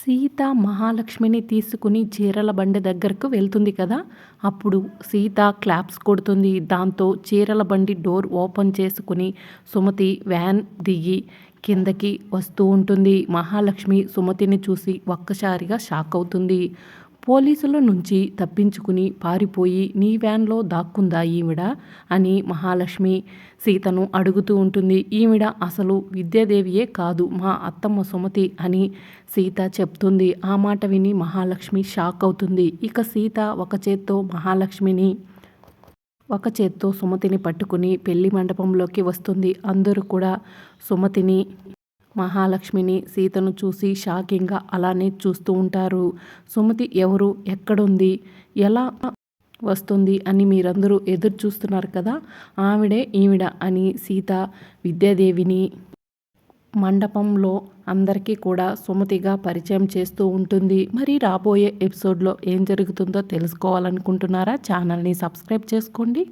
సీత మహాలక్ష్మిని తీసుకుని చీరల బండి దగ్గరకు వెళ్తుంది కదా? అప్పుడు సీత క్లాప్స్ కొడుతుంది. దాంతో చీరల బండి డోర్ ఓపెన్ చేసుకుని సుమతి వ్యాన్ దిగి కిందకి వస్తూ ఉంటుంది. మహాలక్ష్మి సుమతిని చూసి ఒక్కసారిగా షాక్ అవుతుంది. పోలీసుల నుంచి తప్పించుకుని పారిపోయి నీ వ్యాన్లో దాక్కుందా ఈవిడ? అని మహాలక్ష్మి సీతను అడుగుతూ ఉంటుంది. ఈవిడ అసలు విద్యాదేవియే కాదు మా అత్తమ్మ సుమతి అని సీత చెప్తుంది. ఆ మాట విని మహాలక్ష్మి షాక్ అవుతుంది. ఇక సీత ఒక చేత్తో మహాలక్ష్మిని ఒక చేత్తో సుమతిని పట్టుకుని పెళ్ళి మండపంలోకి వస్తుంది. అందరూ కూడా సుమతిని మహాలక్ష్మిని సీతను చూసి షాకింగ్గా అలానే చూస్తూ ఉంటారు. సుమతి ఎవరు? ఎక్కడుంది? ఎలా వస్తుంది అని మీరందరూ ఎదురు చూస్తున్నారు కదా? ఆవిడే ఈవిడ అని సీత విద్యాదేవిని మండపంలో అందరికీ కూడా సుమతిగా పరిచయం చేస్తూ ఉంటుంది. మరి రాబోయే ఎపిసోడ్లో ఏం జరుగుతుందో తెలుసుకోవాలనుకుంటున్నారా? ఛానల్ని సబ్స్క్రైబ్ చేసుకోండి.